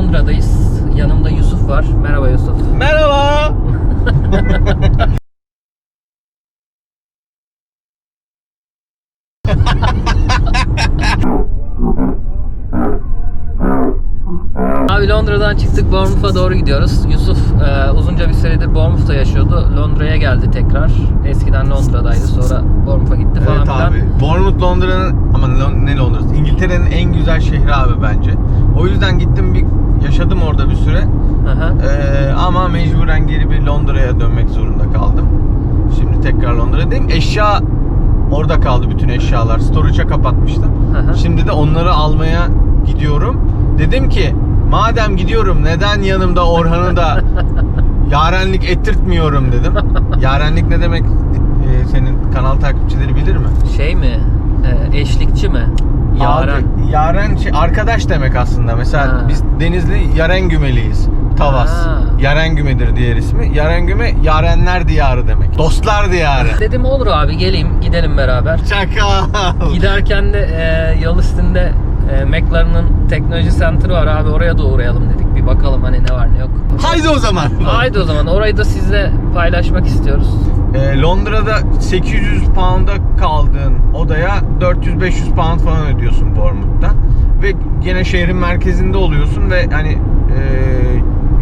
Londra'dayız. Yanımda Yusuf var. Merhaba Yusuf. Merhaba. Abi Londra'dan çıktık Bournemouth'a doğru gidiyoruz. Yusuf e, uzunca bir süredir Bournemouth'ta yaşıyordu. Londra'ya geldi tekrar. Eskiden Londra'daydı sonra Bournemouth'a gitti falan Evet abi. Bournemouth Londra'nın ama ne Londra'sı? İngiltere'nin en güzel şehri abi bence. O yüzden gittim bir yaşadım orada bir süre. Ee, ama mecburen geri bir Londra'ya dönmek zorunda kaldım. Şimdi tekrar Londra'dayım. Eşya orada kaldı bütün eşyalar. Storage'a kapatmıştım. Hı. Şimdi de onları almaya gidiyorum. Dedim ki madem gidiyorum neden yanımda Orhan'ı da yarenlik ettirtmiyorum dedim. Yarenlik ne demek Ee, senin kanal takipçileri bilir mi? Şey mi? E, eşlikçi mi? Yaren. Yaren şey, arkadaş demek aslında. Mesela Ha. biz Denizli Yarengümeliyiz. Tavas. Ha. Yarengüme'dir diğer ismi. Yarengüme Yarenler diyarı demek. Dostlar diyarı. Dedim olur abi geleyim gidelim beraber. Çakal. Giderken de e, yol üstünde e, McLaren'ın teknoloji center'ı var abi oraya da uğrayalım dedik. Bir bakalım hani ne var ne yok. Haydi o zaman. Haydi o zaman orayı da sizle paylaşmak istiyoruz. Ee, Londra'da 800 pound'a kaldığın odaya 400-500 pound falan ödüyorsun Bournemouth'ta. Ve gene şehrin merkezinde oluyorsun ve hani e,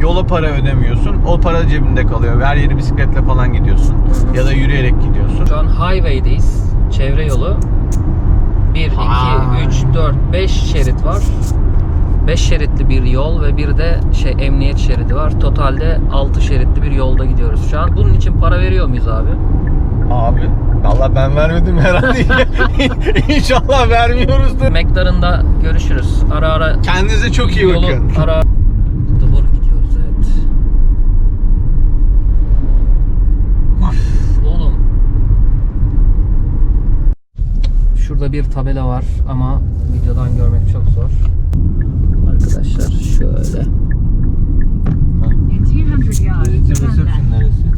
yola para ödemiyorsun. O para cebinde kalıyor. Her yeri bisikletle falan gidiyorsun. Ya da yürüyerek gidiyorsun. Şu an highway'deyiz. Çevre yolu. 1, 2, Ha. 3, 4, 5 şerit var. 5 şeritli bir yol ve bir de şey emniyet şeridi var. Totalde 6 şeritli bir yolda gidiyoruz şu an. Bunun için para veriyor muyuz abi? Abi valla ben vermedim herhalde. İnşallah vermiyoruzdur. McLaren'da görüşürüz. Ara ara Kendinize çok iyi yolu bakın. ara doğru gidiyoruz evet. Üf, Oğlum. Şurada bir tabela var ama videodan görmek çok zor. Şöyle. In 200 yards, Relative turn reception left. neresi?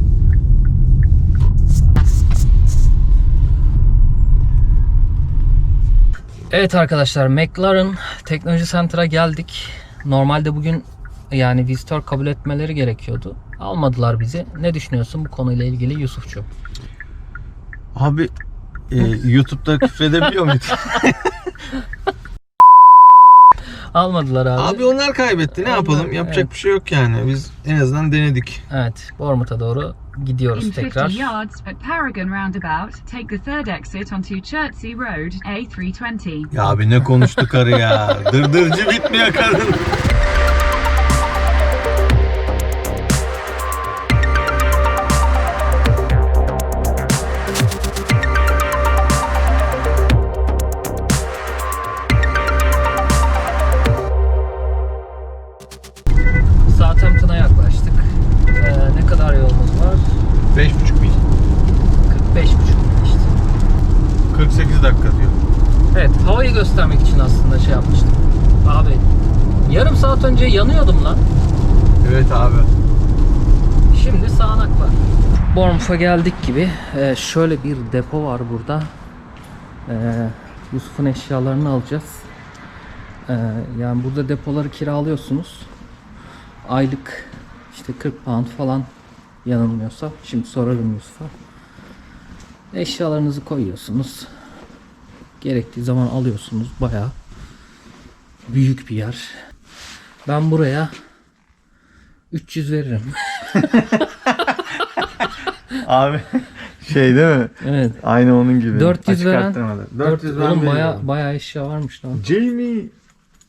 Evet arkadaşlar McLaren Teknoloji Center'a geldik. Normalde bugün yani vizitör kabul etmeleri gerekiyordu. Almadılar bizi. Ne düşünüyorsun bu konuyla ilgili Yusufçu? Abi e, YouTube'da küfredebiliyor muyuz? Almadılar abi. Abi onlar kaybetti. Ne Onlar- yapalım? Yapacak evet. bir şey yok yani. Biz en azından denedik. Evet, Bournemouth'a doğru gidiyoruz In tekrar. 50 yards at Paragon roundabout, take the third exit onto Chertsey Road, A320. Ya abi ne konuştu karı ya. Dırdırcı bitmiyor kadın. Lan. Evet abi. Şimdi sağanak var. Bournemouth'a geldik gibi. Ee, şöyle bir depo var burada. Ee, Yusuf'un eşyalarını alacağız. Ee, yani burada depoları kiralıyorsunuz. Aylık işte 40 pound falan yanılmıyorsa. Şimdi sorarım Yusuf'a. Eşyalarınızı koyuyorsunuz. Gerektiği zaman alıyorsunuz. Bayağı büyük bir yer. Ben buraya 300 veririm. Abi şey değil mi? Evet. Aynı onun gibi. 400 Açık veren arttırmada. 400 ben oğlum baya baya eşya varmış lan. Jamie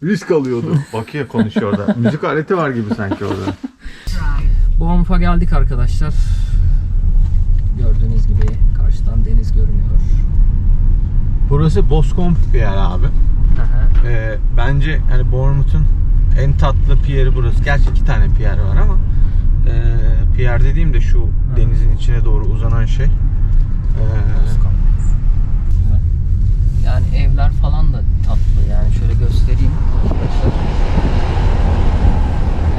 risk alıyordu. Bakıyor konuşuyor orada. Müzik aleti var gibi sanki orada. Bournemouth'a geldik arkadaşlar. Gördüğünüz gibi karşıdan deniz görünüyor. Burası Boscombe bir yer abi. Ee, bence hani Bournemouth'un en tatlı piyeri burası. Gerçi iki tane piyer var ama e, piyer dediğim de şu denizin içine doğru uzanan şey. Ee, Yani evler falan da tatlı yani şöyle göstereyim arkadaşlar.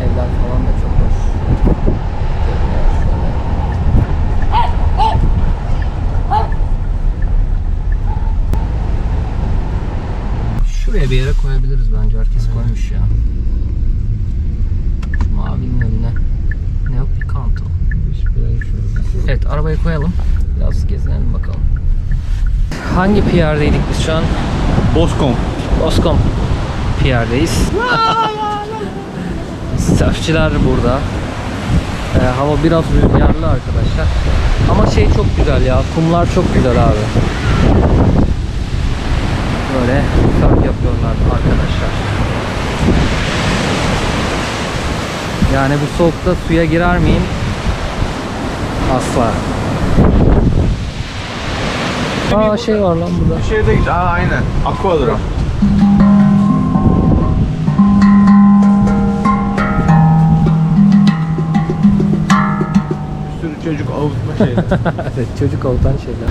Evler falan da çok hoş. Şuraya bir yere koyabiliriz bence Herkes koymuş ya. Evet arabayı koyalım. Biraz gezinelim bakalım. Hangi PR'deydik biz şu an? Boscom. Boscom PR'deyiz. Surfçiler burada. Ee, hava biraz rüzgarlı arkadaşlar. Ama şey çok güzel ya. Kumlar çok güzel abi. Böyle surf yapıyorlar arkadaşlar. Yani bu soğukta suya girer miyim? Asla. Aa şey var lan burada. Bir şeyde git. Aa aynen. Aquadrom. Bir sürü çocuk avutma şeyleri. evet çocuk avutan şeyler.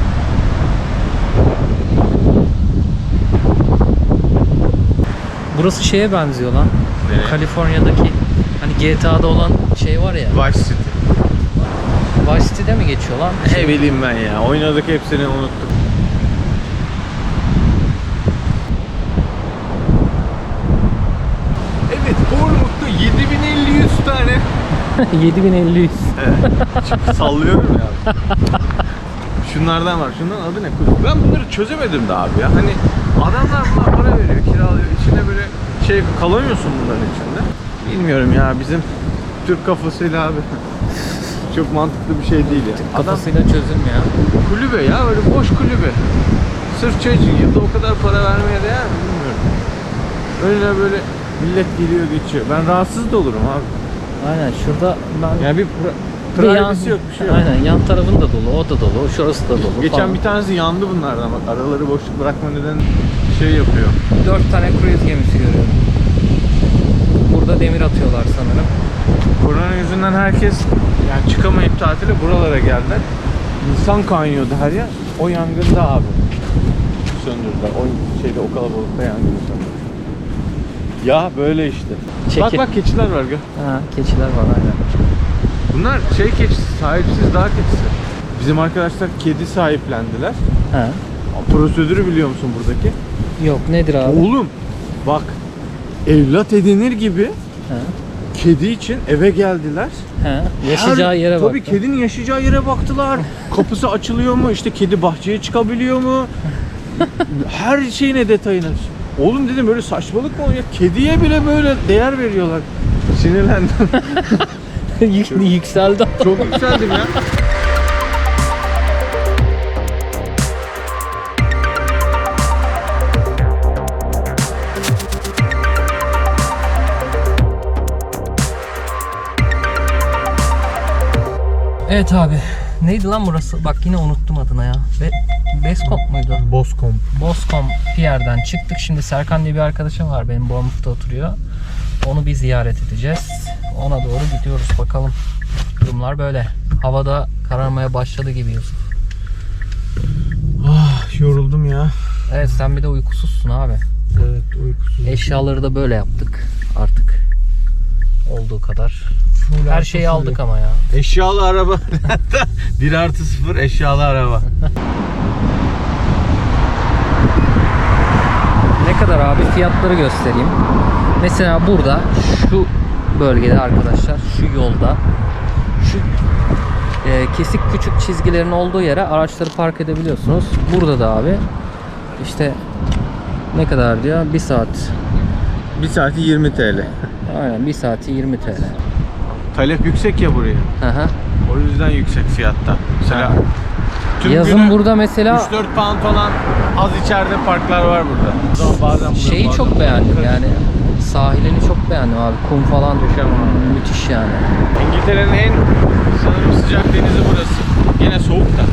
Burası şeye benziyor lan. Nereye? Kaliforniya'daki hani GTA'da olan şey var ya. Vice City. Vice City'de mi geçiyor lan? Ne bileyim ben ya. Oynadık hepsini unuttuk. Evet, Bournemouth'ta 7100 tane 7100. Çünkü sallıyorum ya. Şunlardan var. Şunların adı ne? Ben bunları çözemedim de abi ya. Hani adamlar buna para veriyor, kiralıyor. İçine böyle şey kalamıyorsun bunların içinde. Bilmiyorum ya bizim Türk kafasıyla abi. Çok mantıklı bir şey değil ya. Adam Kafasıyla çözülmüyor. kulübe ya böyle boş kulübe. Sırf için yılda o kadar para vermeye değer mi bilmiyorum. Öyle böyle millet geliyor geçiyor. Ben rahatsız da olurum abi. Aynen şurada ben Yani bir pra- Bir yan- privacy yok bir şey yok. Aynen yan tarafın da dolu, o da dolu, şurası da dolu. Geçen falan. bir tanesi yandı bunlardan bak araları boşluk bırakma neden şey yapıyor. Dört tane cruise gemisi görüyorum. Burada demir atıyorlar sanırım. Korona yüzünden herkes yani çıkamayıp tatile buralara geldiler. İnsan kaynıyordu her yer. O yangında abi. Söndürdüler. O şeyde o kalabalıkta yangını söndürdüler. Ya böyle işte. Bak Çekil. bak keçiler var gör. Ha, keçiler var aynen. Bunlar şey keçisi, sahipsiz dağ keçisi. Bizim arkadaşlar kedi sahiplendiler. Ha. Prosedürü biliyor musun buradaki? Yok nedir abi? Oğlum bak evlat edinir gibi Ha. Kedi için eve geldiler. Ha. Yaşayacağı Her- yere. Tabii kedinin yaşayacağı yere baktılar. Kapısı açılıyor mu? İşte kedi bahçeye çıkabiliyor mu? Her şeyine detayına. Oğlum dedim böyle saçmalık mı oluyor? Kediye bile böyle değer veriyorlar. Sinirlendim. Yük- Yükseldi. Çok yükseldim ya. Evet abi. Neydi lan burası? Bak yine unuttum adını ya. Be Beskop muydu? Boskom. Boscom Pierre'den çıktık. Şimdi Serkan diye bir arkadaşım var. Benim Bournemouth'ta oturuyor. Onu bir ziyaret edeceğiz. Ona doğru gidiyoruz bakalım. Durumlar böyle. Havada kararmaya başladı gibi Yusuf. Ah yoruldum ya. Evet sen bir de uykusuzsun abi. Evet uykusuz. Eşyaları da böyle yaptık artık. Olduğu kadar. Her şeyi aldık ama ya. Eşyalı araba. 1 artı 0 eşyalı araba. Ne kadar abi fiyatları göstereyim. Mesela burada şu bölgede arkadaşlar şu yolda şu e, kesik küçük çizgilerin olduğu yere araçları park edebiliyorsunuz. Burada da abi işte ne kadar diyor? 1 saat. 1 saati 20 TL. Aynen 1 saati 20 TL. Talep yüksek ya buraya. Hı hı. O yüzden yüksek fiyatta. Mesela tüm Yazın günü burada mesela 3-4 pound falan az içeride parklar var burada. Bazen şeyi bazen çok beğendim yani. Sahilini çok beğendim abi. Kum falan Muhteşem abi. müthiş yani. İngiltere'nin en sanırım sıcak denizi burası. Yine soğuk da.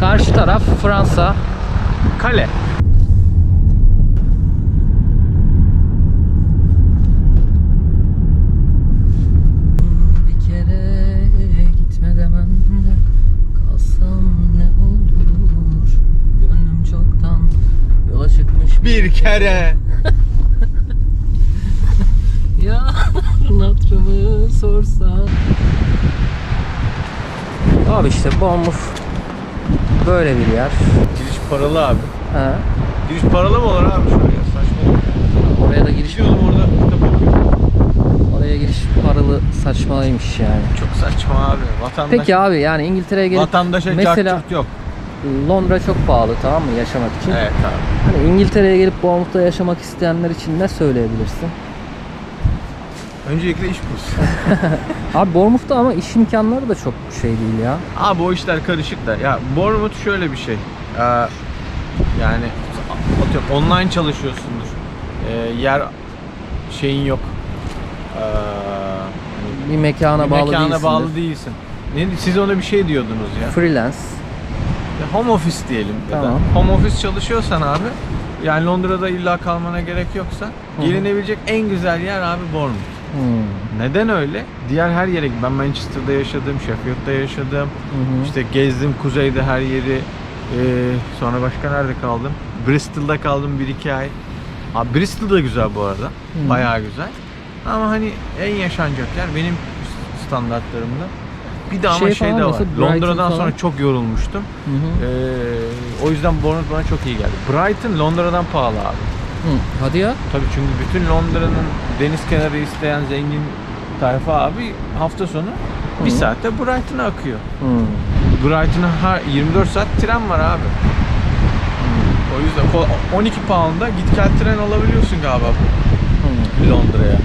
Karşı taraf Fransa. Kale. bir kere. ya hatırımı sorsan. Abi işte Bournemouth böyle bir yer. Giriş paralı abi. He. Giriş paralı mı olur abi şuraya? Saçmalık. Oraya da giriş... Gidiyordum orada kitap okuyorum. Oraya giriş paralı saçmalıymış yani. Çok saçma abi. Vatandaş... Peki abi yani İngiltere'ye gelip... Vatandaşa mesela... yok. Londra çok pahalı tamam mı yaşamak için? Evet abi. Hani İngiltere'ye gelip Bournemouth'ta yaşamak isteyenler için ne söyleyebilirsin? Öncelikle iş bulsun. Abi Bournemouth'ta ama iş imkanları da çok şey değil ya. Abi o işler karışık da. Ya Bournemouth şöyle bir şey. Ee, yani atıyorum online çalışıyorsundur. Ee, yer şeyin yok. Ee, Bir mekana bir bağlı mekana bağlı değilsin. Ne, siz ona bir şey diyordunuz ya. Freelance. Home office diyelim. Ya da home office çalışıyorsan abi yani Londra'da illa kalmana gerek yoksa gelinebilecek en güzel yer abi Bournemouth. Hmm. Neden öyle? Diğer her yere ben Manchester'da yaşadım, Sheffield'da yaşadım. Hı. İşte gezdim kuzeyde her yeri. Ee, sonra başka nerede kaldım? Bristol'da kaldım 1-2 ay. Abi Bristol da güzel bu arada. Bayağı güzel. Ama hani en yaşanacak yer benim standartlarımda. Bir de ama Şey şey, de var. Londra'dan falan? sonra çok yorulmuştum. Hı hı. Ee, o yüzden Bournemouth bana çok iyi geldi. Brighton Londra'dan pahalı abi. Hı. Hadi ya. Tabii çünkü bütün Londra'nın deniz kenarı isteyen zengin tayfa abi hafta sonu bir Hı. saatte Brighton'a akıyor. Hı. Brighton'a ha 24 saat tren var abi. O yüzden ko- 12 pound'a git gel tren alabiliyorsun galiba. Londra'ya.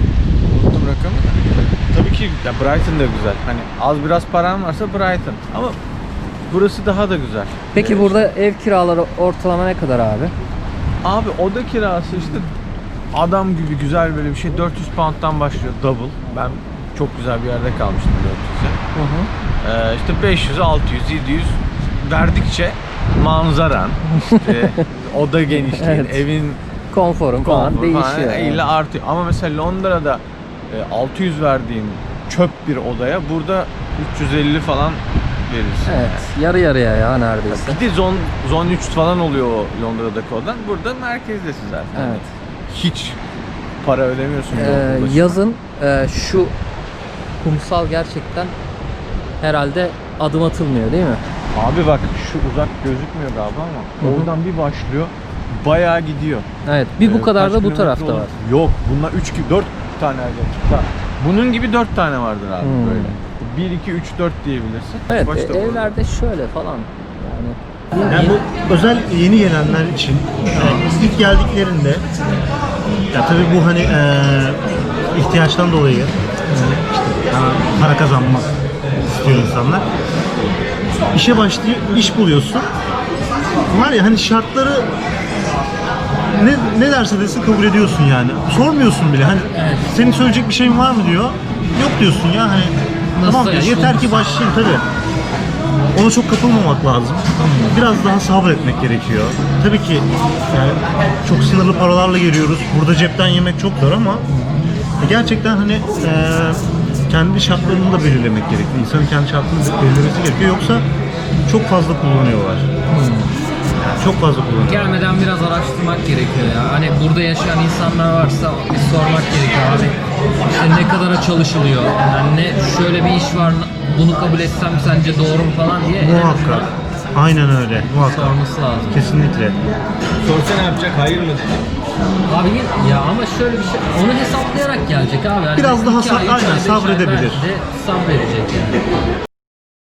Tabii ki ya Brighton da güzel. Hani az biraz paran varsa Brighton. Ama burası daha da güzel. Peki Ee, burada ev kiraları ortalama ne kadar abi? Abi oda kirası işte adam gibi güzel böyle bir şey 400 pound'dan başlıyor double. Ben çok güzel bir yerde kalmıştım 400'e. Hı hı. Ee, işte 500, 600, 700 verdikçe manzaran, işte oda genişliğin, Evet. evin Konforun falan konforu değişiyor. falan yani. ile artıyor. Ama mesela Londra'da 600 verdiğin çöp bir odaya burada 350 falan verirsin. Evet. Yarı yarıya ya neredeyse. Bir de zon, zon 3 falan oluyor o Londra'daki odan. Burada merkezdesin zaten. Evet. Hiç para ödemiyorsun. Ee, yazın e, şu kumsal gerçekten herhalde adım atılmıyor değil mi? Abi bak şu uzak gözükmüyor galiba ama Hı hı. oradan bir başlıyor. Bayağı gidiyor. Evet. Bir bu Ee, kadar da bu tarafta olur? var. Yok bunlar 3 gibi 4 tane var. Bunun gibi 4 tane vardır abi Hmm. böyle. 1 2 3 4 diyebilirsin. Evet. Başta e, bu arada. evlerde şöyle falan. Yani Yani bu özel yeni gelenler için yani ilk geldiklerinde ya tabii bu hani eee, ihtiyaçtan dolayı yani işte daha para kazanmak istiyor insanlar. İşe başlıyor, iş buluyorsun. Var ya hani şartları ne, ne derse desin kabul ediyorsun yani. Sormuyorsun bile. Hani senin söyleyecek bir şeyin var mı diyor. Yok diyorsun ya hani. Nasıl tamam ya yeter ki başlayayım tabii. Ona çok kapılmamak lazım. Biraz daha sabretmek gerekiyor. Tabii ki yani çok sınırlı paralarla geliyoruz. Burada cepten yemek çok zor ama gerçekten hani eee, kendi şartlarını da belirlemek gerekiyor. İnsanın kendi şartlarını belirlemesi gerekiyor. Yoksa çok fazla kullanıyorlar. Çok fazla kullanıyorlar. gelmeden biraz araştırmak gerekiyor ya. Hani burada yaşayan insanlar varsa bir sormak gerekiyor abi. İşte ne kadara çalışılıyor? Yani ne şöyle bir iş var bunu kabul etsem sence doğru mu falan diye Muhakkak. Aynen öyle. Muhakkak. sorması lazım. Kesinlikle. Sorsa ne yapacak? Hayır mı diyecek? Abi ya ama şöyle bir şey onu hesaplayarak gelecek abi. Yani Biraz daha iki sa- ay, üç aynen, ay, beş ay sabredebilir. belki de sabredecek yani.